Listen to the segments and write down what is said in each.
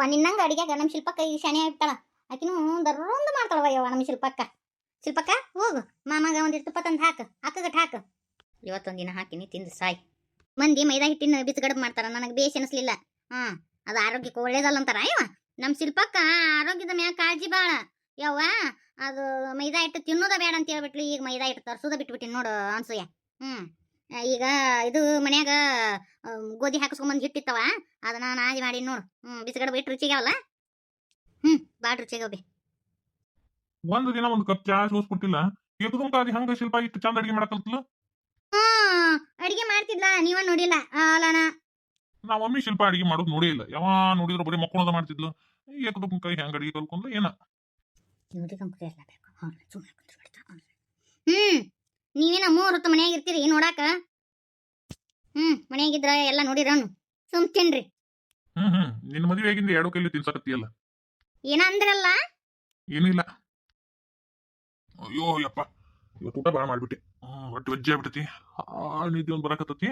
ಯವ್ವ ನಿನ್ನಂಗ ಅಡುಗೆಗೆ ನಮ್ಮ ಶಿಲ್ಪಕ್ಕ ಈಗ ಶಾನೆ ಆಗ್ತಾಳ ಆಕಿನೂ ದರ್ರೊಂದು ಮಾಡ್ತಾಳವ ಯವ್ವ ನಮ್ಮ ಶಿಲ್ಪಕ್ಕ. ಶಿಲ್ಪಕ್ಕ ಹೋಗು. ಮಾಮಾಗ ಒಂದಿಷ್ಟು ತುಪ್ಪ ತಂದು ಹಾಕು. ಹಾಕಗಟ್ ಹಾಕು. ಇವತ್ತೊಂದು ದಿನ ಹಾಕಿನಿ ತಿಂದು ಸಾಯ್. ಮಂದಿ ಮೈದಾ ಹಿಟ್ಟಿನ ಬಿಸ್ಗಡಬ್ ಮಾಡ್ತಾರ ನನಗೆ ಬೇಸ್ ಅನಿಸ್ಲಿಲ್ಲ. ಹಾ ಅದು ಆರೋಗ್ಯಕ್ಕೆ ಒಳ್ಳೇದಲ್ಲ ಅಂತಾರ ಅಯ್ಯವ ನಮ್ಮ ಶಿಲ್ಪಕ್ಕ ಆರೋಗ್ಯದ ಮ್ಯಾಗ ಕಾಳಜಿ ಭಾಳ ಯವ್ವ ಅದು ಮೈದಾ ಹಿಟ್ಟು ತಿನ್ನೋದ ಬೇಡ ಅಂತ ಹೇಳ್ಬಿಟ್ಲಿ ಈಗ ಮೈದಾ ಹಿಟ್ಟು ತರ್ಸೋದ ಬಿಟ್ಬಿಟ್ಟಿನಿ ನೋಡು ಅನ್ಸೂಯ. ಆ, ಈಗ ಇದು ಮನ್ಯಾಗ ಗೋಧಿ ಹಾಕಿಸ್ಕೊಂಬಂದು ಹಿಟ್ಟಿತ್ತವ ಅದನ್ನ ನಾದಿ ಮಾಡಿ ನೋಡು. ಹ್ಮ್ ಬಿಸ್ಗಡ ಬಿಟ್ಟು ರುಚಿಗಾವಲ್ಲ ಹ್ಮ್ ಬಾಳ ರುಚಿಗ್ಯಾವ ಒಂದು ದಿನ ಒಂದು ಕಪ್ ಚಾ ಸೋಸ್ಕೊಟ್ಟಿಲ್ಲ ಅದು ಹಂಗ ಶಿಲ್ಪ ಇಷ್ಟು ಚಂದ ಅಡಿಗೆ ಮಾಡಕ್ ಹಾ ಅಡಿಗೆ ಮಾಡ್ತಿದ್ಲ ನೀವ ನೋಡಿಲ್ಲ ಅಲ್ಲನ ನಾ ಮಮ್ಮಿ ಶಿಲ್ಪ ಅಡಿಗೆ ಮಾಡೋದು ನೋಡಿಲ್ಲ ಇಲ್ಲ ಯಾವ ನೋಡಿದ್ರು ಬರೀ ಮಕ್ಕಳದ ಮಾಡ್ತಿದ್ಲು ಏಕದಮ್ ಕೈ ಹೆಂಗ ಅಡಿಗೆ ಕಲ್ಕೊಂಡ್ಲ ಏನ. ಹ್ಮ್. ನೀವೇನ ಮೂರ್ ಹೊತ್ತು ಮನ್ಯಾಗ ಇರ್ತೀರಿ ನೋಡಾಕ? ಹ್ಮ್ ಮನ್ಯಾಗಿದ್ರ ಎಲ್ಲ ನೋಡಿರನು ಸುಮ್ ತಿನ್ರಿ. ಹ್ಮ್ ಹ್ಮ್. ನಿನ್ನ ಮದುವೆ ಆಗಿಂದ ಎರಡು ಕೈಲಿ ತಿನ್ಸಕತ್ತಿಯಲ್ಲ ಏನ ಅಂದ್ರಲ್ಲ? ಏನಿಲ್ಲ ಅಯ್ಯೋ ಯಪ್ಪ. ಇವತ್ತು ಊಟ ಬಾಳ ಮಾಡ್ಬಿಟ್ಟೆ. ಹ್ಮ್ ಹೊಟ್ಟೆ ವಜ್ಜೆ ಆಗ್ಬಿಟ್ಟತಿ. ಆ ನಿದ್ದೆ ಒಂದ್ ಬರಾಕತ್ತತಿ.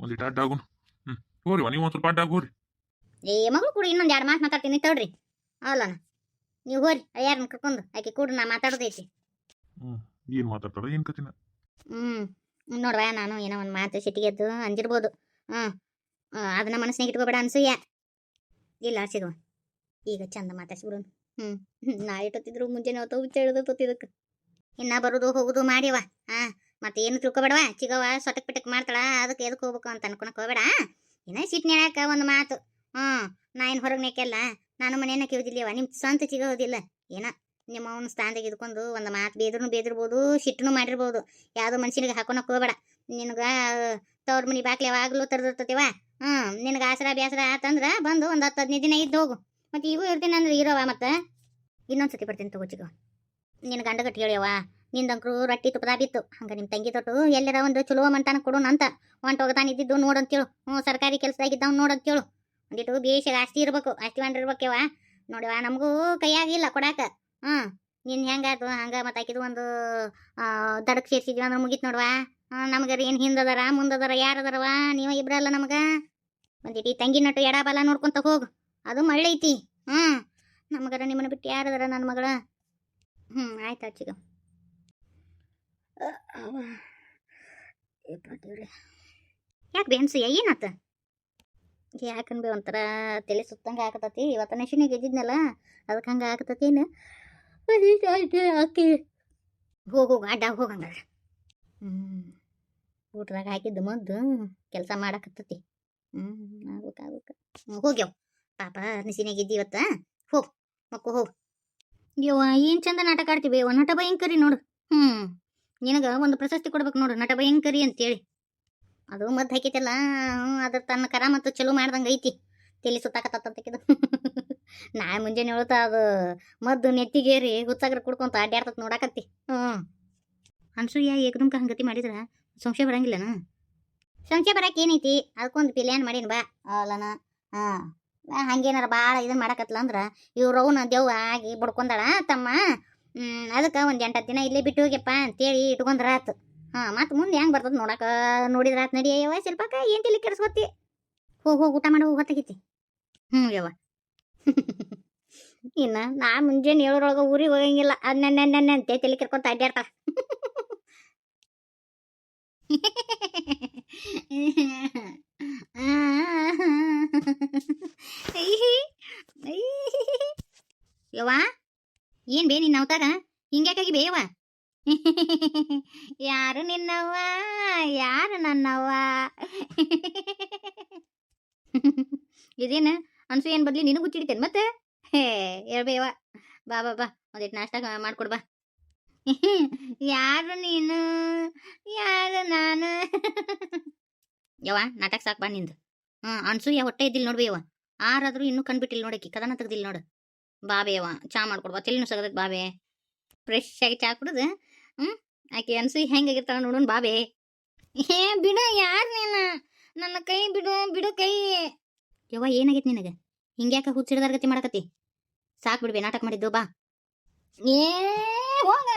ಅಡ್ಡ ಅಡ್ಡಾಗುನ್ ಹ್ಮ್. ಹೋರಿ ನೀವು ಒಂದ್ ಸ್ವಲ್ಪ ಅಡ್ಡ ಏ ಮಗಳು ಕೂಡ ಇನ್ನೊಂದು ಎರಡು ಮಾತು ಮಾತಾಡ್ತೀನಿ ತಡ್ರಿ. ಅಲ್ಲ ನೀವು ಹೋರಿ ಯಾರನ್ನ ಕರ್ಕೊಂಡು. ಆಕೆ ಕೂಡ ನಾ ಮಾತಾಡೋದೈತಿ. ಏನ್ ಮಾತಾಡ್ತಾರ ಏನ್ ಕತಿನ ಹ್ಮ್. ನೋಡ್ವಾ, ನಾನು ಏನೋ ಒಂದು ಮಾತು ಸಿಟ್ಟಿಗೆದ್ದು ಅಂಜಿರ್ಬೋದು. ಹ್ಞೂ ಅದನ್ನ ಮನಸ್ಸಿನಾಗ ಇಟ್ಕೋಬೇಡ ಅನ್ಸೂಯ. ಇಲ್ಲ ಸಿಗುವ ಈಗ ಚಂದ ಮಾತಾಡ್ಸಿಬಿಡು ಹ್ಞೂ ನಾಳೆ ಇಟ್ಟೊತ್ತಿದ್ರು ಮುಂಜಾನೆ ಹೊತ್ತು ಹುಚ್ಚ ಹಿಡಿದು ತೊತ್ತಿದಕ್ಕೆ ಇನ್ನ ಬರುದು ಹೋಗುದು ಮಾಡ್ಯವ. ಹಾ ಮತ್ತೆ ಏನು ತಿಳ್ಕೊಬೇಡವ? ಚಿಗವ ಸೊಟಕ್ ಪಿಟಕ್ ಮಾಡ್ತಾಳ, ಅದಕ್ಕೆ ಎದಕ್ಕೆ ಹೋಗ್ಬೇಕು ಅಂತ ಅನ್ಕೊಳಕ್ ಹೋಗ್ಬೇಡ. ಇನ್ನ ಸಿಟ್ನ್ಯಾಕ ಒಂದು ಮಾತು. ಹ್ಮ್. ನಾ ಏನು ಹೊರಗೆ ನೆಕ್ಕೆಲ್ಲ ನಾನು ಮನೇನ ಕೇಳುದಿಲ್ಲವ ನಿಮ್ಮ ಸ್ವಂತ ಚಿಗೋದಿಲ್ಲ ಏನ? ನಿಮ್ಮ ಅವನ ಸ್ಥಾನದಾಗ ಇದ್ಕೊಂಡು ಒಂದು ಮಾತು ಬೇದ್ರೂ ಬೇದಿರ್ಬೋದು, ಸಿಟ್ಟನು ಮಾಡಿರ್ಬೋದು. ಯಾವುದೋ ಮನುಷ್ಯನಿಗೆ ಹಾಕೊಳಕ್ ಹೋಗ್ಬೇಡ. ನಿನಗೆ ತವ್ರ ಮನಿ ಬಾಕ್ಲೆ ಯಾವಾಗಲೂ ತರದಿರ್ತತಿವ? ಹ್ಮ್, ನಿನಗೆ ಆಸರ ಬೇಸರ ಆತಂದ್ರೆ ಬಂದು ಒಂದು ಹತ್ತು ಹದಿನೈದು ದಿನ ಇದ್ದು ಹೋಗು. ಮತ್ತೆ ಇವು ಇರ್ತೀನಿ ಅಂದ್ರೆ ಇರೋವ ಇನ್ನೊಂದು ಸತಿ ಬರ್ತೀನಿ ತಗೋ ನಿನ್ನ ನಿನ್ ಗಂಡ ಗಟ್ಟಿ ಹೇಳ್ಯವ, ನಿಂದಂಕ್ರು ರೊಟ್ಟಿ ತುಪ್ಪದ ಬಿತ್ತು. ಹಂಗ ನಿಮ್ ತಂಗಿ ತೊಟ್ಟು ಎಲ್ಲರ ಒಂದು ಚಲೋ ಮಂತಾನ ಕೊಡೋಣ ಅಂತ. ಒಂಟ್ ಹೋಗತಾನ ಇದ್ದಿದ್ದು ನೋಡಂತೇಳು ಹ್ಞೂ ಸರ್ಕಾರಿ ಕೆಲ್ಸದಾಗಿದ್ದವ್ ನೋಡಂತೇಳು ಒಂದಿಟ್ಟು ಬೇಷ ಆಸ್ತಿ ಇರ್ಬೇಕು ಆಸ್ತಿ ಮಾಡಿರ್ಬೇಕವ ನೋಡಿವ ನಮಗೂ ಕೈಯಾಗಿಲ್ಲ ಕೊಡಾಕ. ಹ್ಮ್ ನಿನ್ ಹೆಂಗಾತು ಹಂಗ ಮತ್ತು ಆಕಿದು ಒಂದು ದಡಕ್ ಸೇರ್ಸಿದ್ವಿ ಅಂದ್ರೆ ಮುಗಿತ್ ನೋಡ್ವಾ? ನಮ್ಗಾರ ಏನ್ ಹಿಂದದಾರ ಮುಂದದಾರ ಯಾರದಾರವ ನೀವ ಇಬ್ರಲ್ಲ ನಮಗ? ಒಂದಿಟ್ಟು ತಂಗಿ ನಟ್ಟು ಎಡಬಲ ನೋಡ್ಕೊಂತ ಹೋಗು. ಅದು ಮಳ್ಳೈತಿ ಹ್ಮ್ ನಮಗರ ನಿಮ್ಮನ್ನ ಬಿಟ್ಟು ಯಾರದಾರ ನನ್ನ ಮಗಳ? ಹ್ಮ್, ಆಯ್ತು ಅಚ್ಚಿಗ ಯಾಕೆ ಬೆನ್ಸು ಏನಾತ? ಯಾಕನ್ ಬಿ ಒಂಥರ ತಲೆ ಸುತ್ತಂಗ ಆಗತತಿ ಇವತ್ತ ನೆಶಿನ ಗೆದ್ದಿದ್ನಲ್ಲ ಅದಕ್ಕೆ ಹಂಗ ಆಗತತೇನು ಆಕೆ ಹೋಗು ಹೋಗು ಅಡ್ಡ ಹೋಗಂಗಾದ್ರೆ ಹ್ಮ್. ಊಟದಾಗ ಹಾಕಿದ್ದು ಮದ್ದು ಕೆಲಸ ಮಾಡಕತ್ತತಿ. ಹ್ಮ್. ಆಗ್ಬೇಕು ಆಗ್ಬೇಕು ಹೋಗ್ಯಾವ ಪಾಪ ನಿಸಿನಾಗ ಇವತ್ತ. ಹೋಗ್ ಮಕ್ಕು ಹೋಗ್. ಯವ್ವ ಏನು ಚಂದ ನಾಟಕ ಆಡ್ತೀವಿ? ಒನ್ ನಟ ಭಯಂಕರಿ ನೋಡು. ಹ್ಮ್. ನಿನಗ ಒಂದು ಪ್ರಶಸ್ತಿ ಕೊಡ್ಬೇಕು ನೋಡು ನಟ ಭಯಂಕರಿ ಅಂತೇಳಿ. ಅದು ಮದ್ದು ಹಾಕಿತಲ್ಲ ಅದ್ರ ತನ್ನ ಕರ ಮತ್ತು ಚಲೋ ಮಾಡ್ದಂಗ ಐತಿ. ತಲೆ ಸುತ್ತಾಕತ್ತಿದ್ದು ನಾ ಮುಂಜಾನೆ ಹೇಳ್ತಾ ಅದು ಮದ್ದು ನೆತ್ತಿಗೇರಿ ಹುಚ್ಚಾಗ್ರೆ ಕುಡ್ಕೊಂತ ಅಡ್ಡಾಡ್ತತ್ ನೋಡಾಕತ್ತಿ. ಹ್ಞೂ ಅನ್ಸೂಯ ಏಕದಮ್ಕ ಹಂಗತಿ ಮಾಡಿದ್ರ ಸಂಶಯ ಬರಂಗಿಲ್ಲನ? ಸಂಶಯ ಬರಕ್ಕೆ ಏನೈತಿ? ಅದಕ್ಕೊಂದು ಪಿಲ್ಯಾನ್ ಮಾಡೀನಿ ಬಾ ಅಲ್ಲನ ಹಾಂ. ಹಂಗೇನಾರ ಭಾಳ ಇದನ್ನ ಮಾಡಾಕತ್ಲ ಅಂದ್ರ ಇವ್ರವನ ದೇವ್ ಆಗಿ ಬಡ್ಕೊಂಡಾಳ ತಮ್ಮ. ಅದಕ್ಕೆ ಒಂದು ಎಂಟತ್ತು ದಿನ ಇಲ್ಲೇ ಬಿಟ್ಟು ಹೋಗ್ಯಪ್ಪ ಅಂತೇಳಿ ಇಟ್ಕೊಂಡ್ರ ಆತು ಹಾ, ಮತ್ತೆ ಮುಂದೆ ಹೆಂಗೆ ಬರ್ತದ ನೋಡಕ ನೋಡಿದ್ರ ಆತ್ ನಡಿ ಯವ್ವ ಶಿಲ್ಪಕ್ಕ ಏನ್ ತಿಳಿ ಕೆಡಿಸ್ಕೊತಿ ಹೋಗಿ ಹೋಗ್ ಊಟ ಮಾಡೋ ಹೊತ್ತಾಗೈತಿ. ಹ್ಞೂ ಯವ್ವ. ಇನ್ನ ನಾ ಮುಂಜಾನೆ ಏಳರೊಳಗ ಊರಿಗೆ ಹೋಗಂಗಿಲ್ಲ. ಅದ್ ನನ್ನ ನನ್ನ ಅಂತ ತಲೆ ಕರ್ಕೊಂತ ಅಡ್ಡಾಡ್ತಾಳ ಯವ್ವ, ಏನ್ ಬೇ ನಿನ್ನ ಅವತಾರ? ಹಿಂಗ್ಯಾಕಾಗಿ ಬೇಯವ್ವ ಯಾರು ನಿನ್ನವ್ವ? ಯಾರು ನನ್ನವ್ವ? ಇದೇನ ಅನ್ಸು ಏನು ಬದ್ಲಿ ನಿನಗೂ ಚಿಡಿತೇನೆ ಮತ್ತೆ? ಹೇ ಹೇಳ್ಬೇವ ಬಾ ಬಾ ಬಾ ಒಂದಿಟ್ಟು ನಾಷ್ಟ ಮಾಡ್ಕೊಡ್ ಬಾ. ಯಾರು ನೀನು? ಯಾರು ನಾನು? ಯವ್ವ, ನಾಟಕ ಸಾಕ್ ಬಾ ನಿಂದು. ಹ್ಞೂ ಅನ್ಸೂಯ ಹೊಟ್ಟೆ ಇದ್ದಿಲ್ಲ ನೋಡ್ಬೇಯವ್ವ ಆರಾದ್ರೂ ಇನ್ನೂ ಕಣ್ಬಿಟ್ಟಿಲ್ಲ ನೋಡಕ್ಕೆ ಕದನ ತೆಗ್ದಿಲ್ಲ ನೋಡು. ಬಾಬೇಯವ್ವ ಚಾ ಮಾಡ್ಕೊಡ್ಬಾ ತಲೆನೂ ಸಗದ ಬಾಬೆ ಫ್ರೆಶ್ ಆಗಿ ಚಾ ಕುಡುದು ಹ್ಞೂ ಆಕೆ ಅನ್ಸೂಯ ಹೆಂಗಾಗಿರ್ತಾಳ ನೋಡೋಣ ಬಾಬೆ ಏ, ಬಿಡು, ಯಾರು ನೀನು? ನನ್ನ ಕೈ ಬಿಡು ಬಿಡು ಕೈ. ಯವ್ವ, ಏನಾಗೈತಿ ನಿನಗೆ? ಹಿಂಗ್ಯಾಕೆ ಹುಚ್ಚಿಡ್ದಾರ ಗತಿ ಮಾಡಕತ್ತಿ? ಸಾಕ್ ಬಿಡ್ಬೇ, ನಾಟಕ ಮಾಡಿದ್ದು, ಬಾ. ಹೋಗ,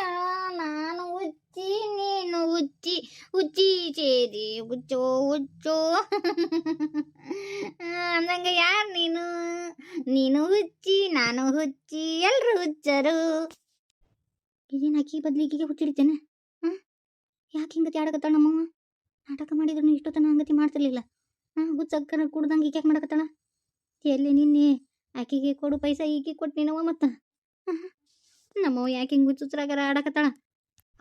ನಾನು ಉಜ್ಜಿ ನೀನು ಹುಚ್ಚಿ ಹುಚ್ಚಿ ಚೇದಿ ಉಚ್ಚೋ ಹುಚ್ಚೋ. ಅಂದಂಗ ಯಾರು ನೀನು? ನೀನು ಹುಚ್ಚಿ, ನಾನು ಹುಚ್ಚಿ ಎಲ್ಲರೂ ಹುಚ್ಚರು. ಇದೇನು ಅಕ್ಕಿ ಬದ್ಲಿಗೆ ಹುಚ್ಚಿಡ್ತೇನೆ ಹಾಂ ಯಾಕೆ ಹಿಂಗತಿ ಆಡಕತ್ತಾಳ ನಮ್ಮವ್ವ? ನಾಟಕ ಮಾಡಿದ್ರು ಇಷ್ಟೊತ್ತನ ಹಂಗತಿ ಮಾಡ್ತಿರ್ಲಿಲ್ಲ. ಹಾಂ ಹುಚ್ಚಕ್ಕನ ಕುಡ್ದಂಗೆ ಈಕೆ ಮಾಡಕತ್ತಾಳ? ಎಲ್ಲಿ ನಿನ್ನೆ ಆಕಿಗೆ ಕೊಡು ಪೈಸಾ ಈಕೆ ಕೊಟ್ಟು ನೀನವ ಮತ್ತ? ನಮ್ಮವ್ವ ಯಾಕೆ ಹಿಂಗೆ ಹುಚ್ಚುಚ್ರಾಗರ ಆಡಕತ್ತಾಳ?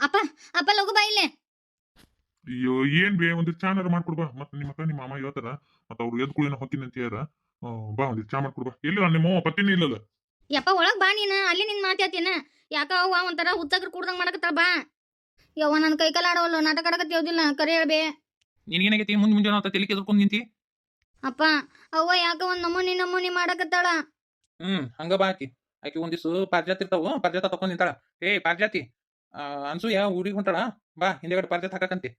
ಅಪ್ಪ ಅಪ್ಪ ಲಗು ಬಾ ಇಲ್ಲೇ. ಅಯ್ಯೋ ಏನ್ ಬೇ ಒಂದಿಟ್ಟು ಚಾನಾರ ಮಾಡ್ಕೊಡ್ಬಾ ಮತ್ತೆ ನಿಮ್ಮ ಅಕ್ಕ ನಿಮ್ಮ ಮಾಮ ಹೇಳ್ತಾರ ಮತ್ತ ಅವ್ರು ಎದ್ ಕುಳಿನ ಹೊಕ್ಕಿನ ಅಂತ ಹೇಳ್ಯಾರ. ಬಾ ಒಂದಿಟ್ಟು ಚಾ ಮಾಡ್ಕೊಡ್ಬಾ ಎಲ್ಲಿ ನಿಮ್ಮ ಪತ್ತಿನೇ ಇಲ್ಲಲ್ಲ. ಯಪ್ಪ ಒಳಗ್ ಬಾ ನೀನ. ಅಲ್ಲಿ ನಿನ್ ಮಾತಾಡ್ತೀನ ಯಾಕ ಅವ್ವ ಒಂಥರ ಹುಚ್ಚಕ್ರ ಕುಡ್ದಂಗ್ ಮಾಡಕತ್ತಾಳ ಬಾ. ಯವ್ವ ನನ್ನ ಕೈ ಕಾಲ ಆಡವಲ್ಲ. ನಾಟಕ ಆಡಕತ್ತೇವ್ದಿಲ್ಲ ಕರೆ ಹೇಳ್ಬೇ ನಿನಗೇನಾಗೈತಿ ಮುಂದೆ ಮುಂಜಾನೆ ಆತ ತಲೆ ಕೆದ್ಕೊಂಡು ನಿಂತಿ? ಅಪ್ಪ ಅವ್ವ ಯಾಕ ಒಂದ್ ನಮೂನಿ ನಮೂನಿ ಮಾಡಕತ್ತಾಳ? ಹ್ಮ್ ಹಂಗ ಬಾ ಆಕಿ. ಆಕಿ ಒಂದಿವ್ಸ ಪಾರ್ಜಾತಿ ಇರ್ತಾವ ಪಾರ್ಜಾತ ತಕೊಂಡ್ ನಿಂತಾಳ. ಏ ಪಾರ್ಜಾತಿ ಅನ್ಸು ಅನ್ಸೂಯ ಊರಿಗೆ ಹೊಂಟಾಳ? ಬಾ ಹಿಂದೆಗಡೆ ಪಾರ್ಜಾತ ಹಾಕಂತಿ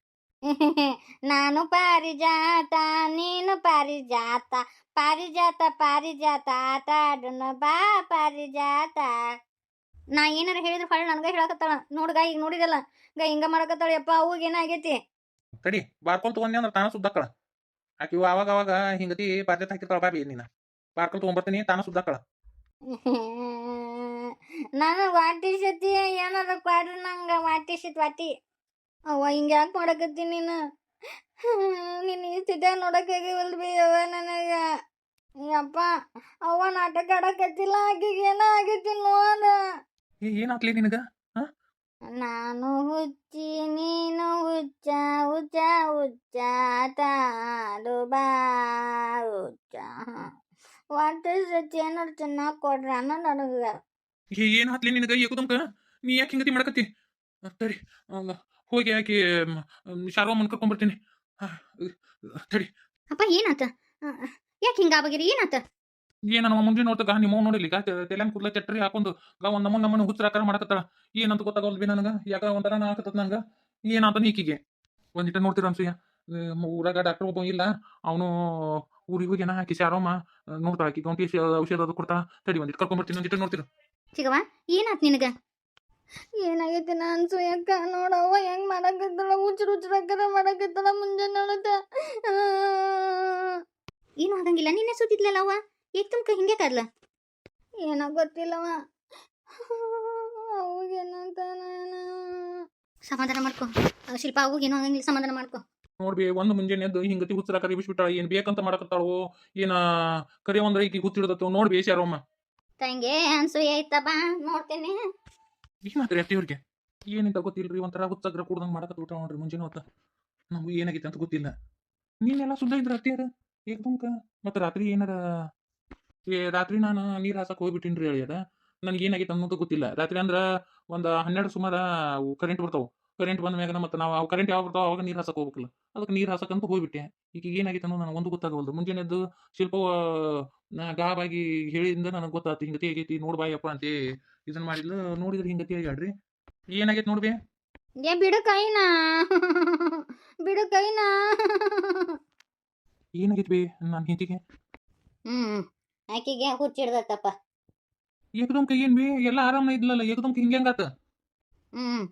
ನಾನು ಪಾರಿಜಾತ ನೀನು ಪಾರಿಜಾತ ಪಾರಿಜಾತ ಪಾರಿಜಾತ ಆಟ ಆಡೋಣ ಬಾ ಪಾರಿಜಾತ. ನಾ ಏನಾರ ಹೇಳಿದ್ರು ಹೊಳ್ಳಿ ನನ್ಗ ಹೇಳಕತ್ತಾಳ. ನೋಡ್ಗ ಈಗ ನೋಡಿದಲ್ಲ. ಗ ಹಿಂಗ ಮಾಡಕತ್ತಾಳ. ಯಪ್ಪ ಅವಾಗ ಏನಾಗೈತಿ? ತಡಿ ಬಾರ್ಕೊಂಡ್ ತಗೊಂಡಿ ಅಂದ್ರೆ ತಾನ ಸುದ್ದಾಕಳ ಆಕಿ ಅವಾಗ ಅವಾಗ ಹಿಂಗತಿ ಪಾರ್ಜಾತ್ ಹಾಕಿರ್ತಾಳ ಬಾಬಿ ನೀನ. ಬಾರ್ಕೊಂಡ್ ತಗೊಂಡ್ಬರ್ತೀನಿ ತಾನ ಸುದ್ದಾಕಳ ನಾನು ವಾಟಿ ಸತಿ ಏನಾರ ಕೊಡ್ರಿ ನಂಗ ವಾಟಿ ಸತಿ ವಾಟಿ. ಅವ್ವ ಹಿಂಗ ಯಾಕೆ ಮಾಡಕತ್ತಿ ನೀನು? ನೀನು ಈ ಸ್ಥಿತಿ ನೋಡಕ್ಕಾಗಿವಲ್ ಬಿ ಅವ್ವ ನನಗ. ಅಪ್ಪ ಅವ್ವ ನಾಟಕ ಆಡಕತ್ತಿಲ್ಲ ಆಕಿಗೆ ಏನ ಆಗೈತಿ ನೋಡ. ಏನಾಗ್ಲಿ ನಿನಗ? ನಾನು ಹುಚ್ಚಿ ನೀನು ಹುಚ್ಚ ಹುಚ್ಚ ಹುಚ್ಚ ತಾಡು ಬಾ ಹುಚ್ಚ. ಇಸ್ ಏನಾರು ಚೆನ್ನಾಗಿ ಕೊಡ್ರ ಅನ್ನೋ ನನಗ? ಏ ನಿನಗೆ ನಿನಗ ತುಮಕ ನೀ ಯಾಕೆ ಹಿಂಗತಿ ಮಾಡಕತ್ತಿ? ತಡಿ ಹೋಗಿ ಆಕಿ ಶಾರ್ವ ಮುನ್ಕೊಂಡ್ಬರ್ತೀನಿ ತಡಿ. ಅಪ್ಪ ಏನಾತ? ಯಾಕೆ ಹಿಂಗಾಬಗಿರಿ ಏನಾತ? ಏನ ನಮ್ಮ ಮುಂದೆ ನೋಡ್ತಾಗ ನಿಮ್ಮ ನೋಡಿಲಿ ಗಾ ತೆಲ್ಯಾನ್ ಕೂದಲ ಚಟ್ರಿ ಹಾಕೊಂಡು ಗಾ ಒಂದ್ ನಮ್ಮನ್ ನಮ್ಮನ್ನ ಹುಚ್ಚರಾಕಾರ ಮಾಡಕತ್ತಾಳ. ಏನಂತ ಗೊತ್ತಾಗವಲ್ ಬಿ ನನಗ? ಯಾಕ ಒಂಥರ ಹಾಕತ್ತದ ನಂಗ ಏನಂತ ನೀಕಿಗೆ ಒಂದಿಟ ನೋಡ್ತೀರ ಅನ್ಸೂಯ? ಊರಾಗ ಡಾಕ್ಟರ್ ಒಬ್ಬ ಇಲ್ಲ. ಅವನು ಊರಿಗೆ ಹೋಗಿ ಏನ ಹಾಕಿ ಆರಾಮ ನೋಡ್ತಾಳ ಆಕಿ. ಗಂಟಿ ಔಷಧ ಅದು ಕೊಡ್ತಾ ತಡಿ ಒಂದಿಟ್ಟು ಕರ್ಕೊಂಡ್ಬರ್ತೀನಿ ಒಂದಿಟ್ಟು ನೋಡ್ತೀರ? ಚಿಗವ ಏನಾತ್ ನಿನಗ? ಏನಾಗೈತಿ ನಾ ಅನ್ಸೂಯಕ್ಕ ನೋಡವ್ವ ಹೆಂಗ್ ಮಾಡಕತ್ತಳ? ಹುಚ್ಚರು ಹುಚ್ಚರಕ್ಕರ ಮಾಡಕತ್ತಳ ಮುಂಜಾನೆ ನೋಡತ್ತ ಏನು ಆಗಂಗಿಲ್ಲ ನಿನ್ನೆ ಸುತ್ತಿದ್ಲಲ್ಲ ಅವ್ವ? ಏಕ್ ತುಮಕ ಹಿಂಗೆ ಕರ್ಲ ಏನೋ ಗೊತ್ತಿಲ್ಲವ. ಅವಾಗೇನಂತ ಸಮಾಧಾನ ಮಾಡ್ಕೊ. ಆ, ಶಿಲ್ಪ ಏನೋ ಆಗಂಗಿಲ್ಲ ಸಮಾಧಾನ ಮಾಡ್ಕೊ. ನೋಡ್ಬಿ ಒಂದ್ ಮುಂಜಾನೆ ಎದ್ದು ಹಿಂಗತಿ ಕರಿ ಬಿಸ್ಬಿಟ್ಟಾಳ. ಏನ್ ಬೇಕಂತ ಮಾಡಕತ್ತಾಳೋ? ಏನ ಕರಿ ಒಂದ್ರ ಈಕಿ ಹುಚ್ಚಿಡ್ದತ್ತು? ನೋಡ್ಬಿ ಶಾರಮ್ಮ ತಂಗೆ ಅನ್ಸು ಐತ ಬಾ ನೋಡ್ತೇನೆ ಏನಾದ್ರಿ ಅತ್ತಿಯವ್ರಿಗೆ ಏನಿಂತ ಗೊತ್ತಿಲ್ರಿ ಒಂಥರ ಹುಚ್ಚಗ್ರ ಕುಡ್ದಂಗ್ ಮಾಡಕತ್ ಊಟ ನೋಡ್ರಿ ಮುಂಜಾನೆ ಹೊತ್ತ. ನಮ್ಗೆ ಏನಾಗಿತ್ತು ಅಂತ ಗೊತ್ತಿಲ್ಲ. ನೀನೆಲ್ಲ ಸುದ್ದ ಇದ್ರ ಅತ್ತಿಯರ ತುಮಕ. ಮತ್ತೆ ರಾತ್ರಿ ಏನಾರ ಏ ರಾತ್ರಿ ನಾನು ನೀರ್ ಹಾಸಕ್ ಹೋಗ್ಬಿಟ್ಟಿನ್ರಿ ಅದ ನನಗೆ ಏನಾಗಿತ್ತು ಅನ್ನೋದು ಗೊತ್ತಿಲ್ಲ. ರಾತ್ರಿ ಅಂದ್ರೆ ಒಂದು ಹನ್ನೆರಡು ಸುಮಾರು ಕರೆಂಟ್ ಬರ್ತಾವೆ. ಕರೆಂಟ್ ಬಂದ ಮ್ಯಾಗ ಮತ್ತೆ ನಾವು ಅವು ಕರೆಂಟ್ ಯಾವಾಗ ಬರ್ತಾವೆ ಅವಾಗ ನೀರು ಹಾಸಕ್ಕೆ ಹೋಗ್ಬೇಕಲ್ಲ. ಅದಕ್ಕೆ ನೀರು ಹಾಸಕ್ಕಂತ ಹೋಗ್ಬಿಟ್ಟೆ. ಈಗ ಏನಾಗಿತ್ತು ಅನ್ನೋ ನನಗೆ ಒಂದು ಗೊತ್ತಾಗವಲ್ದು. ಮುಂಜಾನೆದ್ದು ಶಿಲ್ಪ ಗಾಬಾಗಿ ಹೇಳಿದಿಂದ ನನಗೆ ಗೊತ್ತಾಯ್ತು ಹಿಂಗತಿ ಆಗೈತಿ ನೋಡ್ಬಾಯಪ್ಪ ಅಂತ ಇದನ್ನ ಮಾಡಿದ್ಲು. ನೋಡಿದ್ರೆ ಹಿಂಗತಿ ಆಗ್ಯಾಡ್ರಿ ಏನಾಗೈತೆ ನೋಡ್ಬಿ ಏ ಬಿಡು ಕೈನಾ. ಬಿಡು ಕೈನಾ. ಏನಾಗೈತಿ ಬಿ ನಾನು ಹಿಂತಿಗೆ? ಹ್ಮ್. ಆಕಿಗೆ ಹುಚ್ಚಿಡ್ದತ್ತಪ್ಪ ಏಕದಮ್ ಕೈ ಏನ್ ಬಿ? ಎಲ್ಲ ಆರಾಮ ಇದ್ಲಲ್ಲ ಏಕದಮ್ ಹಿಂಗೆ ಹೆಂಗಾತ ಹ್ಮ್.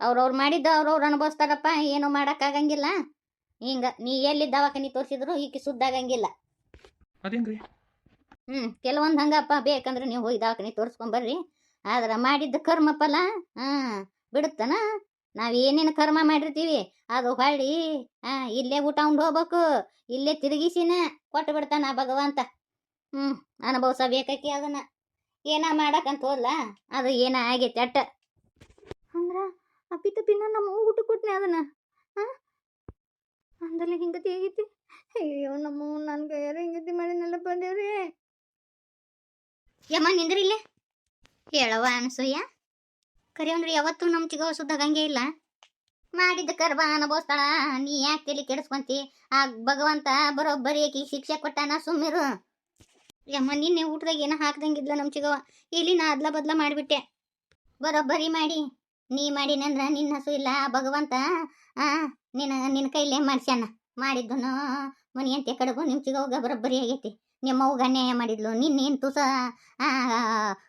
ಅವ್ರವ್ರು ಮಾಡಿದ್ದ ಅವ್ರವ್ರು ಅನುಭವಿಸ್ತಾರಪ್ಪ ಏನು ಮಾಡಕ್ಕಾಗಂಗಿಲ್ಲ. ಹಿಂಗ ನೀ ಎಲ್ಲಿ ದವಾಖಾನಿ ತೋರಿಸಿದ್ರು ಈಕೆ ಸುದ್ದಾಗಂಗಿಲ್ಲ. ಅದೇನ್ರಿ? ಹ್ಮ್ ಕೆಲವೊಂದು ಹಂಗಪ್ಪ ಬೇಕಂದ್ರೆ ನೀವು ಹೋಗಿ ದವಾಖಾನಿ ತೋರಿಸ್ಕೊಂಬರ್ರಿ ಆದ್ರ ಮಾಡಿದ್ದ ಕರ್ಮ ಫಲ ಹಾ ಬಿಡುತ್ತನ? ನಾವ್ ಏನೇನು ಕರ್ಮ ಮಾಡಿರ್ತೀವಿ ಅದು ಹೊಳ್ಳಿ ಹಾ ಇಲ್ಲೇ ಊಟ ಉಂಡು ಹೋಗ್ಬೇಕು ಇಲ್ಲೇ ತಿರುಗಿಸಿನ ಕೊಟ್ಟು ಬಿಡ್ತಾನ ಭಗವಂತ. ಹ್ಮ್ ಅನುಭವಿಸಬೇಕಿ ಅದನ್ನ. ಏನ ಮಾಡಕಂತ ಹೋದ್ಲ? ಅದು ಏನ ಆಗೈತೆ ಅಟ್ಟ? ಅಂದ್ರ ಅಪ್ಪಿ ತಪ್ಪಿನ ನಮ್ಮ ಊಟ ಕೊಟ್ನೆ ಅದನ್ನ. ಹಾಂ ಅಂದಲ್ಲಿ ಹಿಂಗತಿ ಆಗೈತಿ? ಅಯ್ಯೋ ನಮ್ಮ ನನ್ನ ಕೈಯಾರ ಹಿಂಗತಿ ಮಾಡಿನಲ್ಲ ಬಂದೇವ್ರಿ ಯಮ್ಮ ನಿಂದ್ರಿಲ್ಲೇ ಹೇಳವ ಅನಸೂಯ. ಕರಿಯವ್ರಿ ಯಾವತ್ತೂ ನಮ್ಮ ಚಿಗವ ಸುದ್ದಾಗಂಗೆ ಇಲ್ಲ. ಮಾಡಿದ ಕರ್ಬ ಅನುಭವಿಸ್ತಾಳ ನೀ ಯಾಕೆ ತಲೆ ಕೆಡಿಸ್ಕೊಂತಿ? ಆ ಭಗವಂತ ಬರೋಬ್ಬರಿ ಶಿಕ್ಷೆ ಕೊಟ್ಟಾನ ಸುಮ್ಮಿರು ಯಮ್ಮ, ನಿನ್ನೆ ಊಟದಾಗ ಏನೋ ಹಾಕ್ದಂಗಿದ್ಲ ನಮ್ಮ ಚಿಗವ ಇಲ್ಲಿ ನಾ ಅದ್ಲ ಬದ್ಲ ಮಾಡಿಬಿಟ್ಟೆ. ಬರೋಬ್ಬರಿ ಮಾಡಿ. ನೀ ಮಾಡಿನಂದ್ರ ನಿನ್ನ ಹಸು ಇಲ್ಲ, ಭಗವಂತ, ಆ, ನಿನ್ನ ನಿನ್ನ ಕೈಲೇ ಮಾಡ್ಸ್ಯಾನ. ಮಾಡಿದ್ದನು ಮನೆಯಂತೆ ಕಡೆಗೂ ನಿಮ್ಮ ಚಿಗವಾಗ ಬರೋಬ್ಬರಿ ಆಗೈತಿ. ನಿಮ್ಮ ಅವ್ಗ ಅನ್ಯಾಯ ಮಾಡಿದ್ಲು. ನಿನ್ನೇನು ತುಸ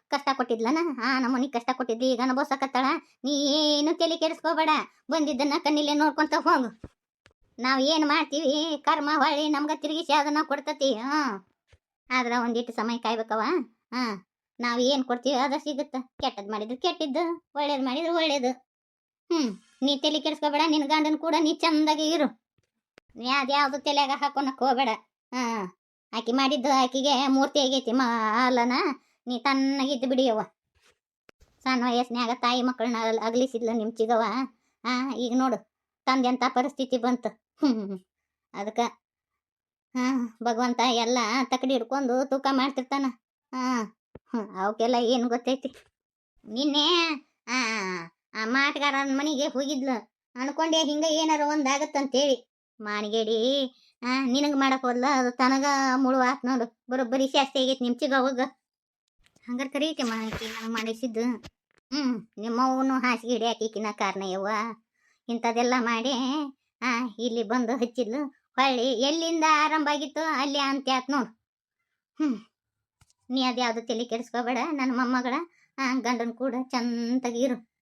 ಕಷ್ಟ ಕೊಟ್ಟಿದ್ಲನ? ಆ ನಮ್ಮನಿಗೆ ಕಷ್ಟ ಕೊಟ್ಟಿದ್ಲಿ. ಈಗ ಅನುಭವಿಸಕತ್ತಾಳ? ನೀ ಏನು ತಲೆ ಕೆಡಿಸ್ಕೋಬೇಡ. ಬಂದಿದ್ದನ್ನ ಕಣ್ಣಿಲೆ ನೋಡ್ಕೊಂತ ಹೋಗು. ನಾವು ಏನು ಮಾಡ್ತೀವಿ? ಕರ್ಮ ಹೊಳ್ಳಿ ನಮ್ಗೆ ತಿರುಗಿಸಿ ಅದನ್ನ ಕೊಡ್ತತಿ. ಹಾ ಆದ್ರೆ ಒಂದಿಟ್ಟು ಸಮಯ ಕಾಯ್ಬೇಕವ ಹಾ ನಾವು ಏನು ಕೊಡ್ತೀವಿ ಅದ ಸಿಗುತ್ತ ಕೆಟ್ಟದ್ ಮಾಡಿದ್ರೆ ಕೆಟ್ಟಿದ್ದು ಒಳ್ಳೇದು ಮಾಡಿದ್ರೆ ಒಳ್ಳೇದು ಹ್ಮ್ ನೀ ತಲೆ ಕೆಡಿಸ್ಕೋಬೇಡ ನಿನ್ನ ಗಂಡನ ಕೂಡ ನೀ ಚಂದಾಗಿ ಇರು ನೀ ಅದ್ಯಾವ್ದು ತಲೆಯಾಗ ಹಾಕೊಂಡಕ್ ಹೋಗ್ಬೇಡ ಹಾ ಆಕಿ ಮಾಡಿದ್ದು ಆಕಿಗೆ ಮೂರ್ತಿ ಆಗೈತಿ ಮಾಲನ ನೀ ತಣ್ಣಗಿದ್ದು ಬಿಡಿಯವ್ವ ಸಣ್ಣ ವಯಸ್ಸಿನಾಗ ತಾಯಿ ಮಕ್ಕಳನ್ನ ಅಗಲಿಸಿದ್ಲು ನಿಮ್ಮ ಚಿಗವ ಹಾಂ ಈಗ ನೋಡು ತಂದೆ ಅಂತ ಪರಿಸ್ಥಿತಿ ಬಂತು ಹ್ಮ್ ಅದಕ್ಕೆ ಹಾ, ಭಗವಂತ ಎಲ್ಲ ತಕಡಿ ಹಿಡ್ಕೊಂಡು ತೂಕ ಮಾಡ್ತಿರ್ತಾನ. ಹಾ ಅವಕ್ಕೆಲ್ಲ ಏನು ಗೊತ್ತೈತಿ? ನಿನ್ನೆ, ಆ ಮಾಟಗಾರನ ಮನೆಗೆ ಹೋಗಿದ್ಲು. ಅನ್ಕೊಂಡೆ ಹಿಂಗ ಏನಾರ ಒಂದಾಗತ್ತಂತೇಳಿ. ಮಾನಿಗೇಡಿ, ಆ, ನಿನಗೆ ಮಾಡಕ್ ಹೋದ್ಲ? ಅದು ತನಗ ಮುಳು ಆತ್ ನೋಡು. ಬರೋಬ್ಬರಿ ಶಾಸ್ತಿ ಆಗೈತಿ ನಿಮ್ಚಿಗ ಅವಾಗ. ಹೋಗ ಹಂಗಾರೆ ಕರೀತಿ ಮಾಡಿ ನಾನು ಮಾಡಿಸಿದ್ದು. ಹ್ಮ್ ನಿಮ್ಮವನು ಹಾಸಿಗೆ ಹಿಡಿಯಾಕಿಕಿನ ಕಾರಣ ಯವ್ವ. ಇಂಥದೆಲ್ಲ ಮಾಡಿ, ಆ, ಇಲ್ಲಿ ಬಂದು ಹಚ್ಚಿದ್ಲು. ಹೊಳ್ಳಿ, ಎಲ್ಲಿಂದ ಆರಂಭ ಆಗಿತ್ತು ಅಲ್ಲಿ ಅಂತ್ಯ ಆತ್ ನೋಡು. ಹ್ಮ್. ನೀ ಅದ್ಯಾವ್ದು ತಲೆ ಕೆಡಿಸ್ಕೋಬೇಡ, ನನ್ನ ಮೊಮ್ಮಗಳ ಗಂಡನ ಕೂಡ ಚಂದಾಗಿ ಇರು.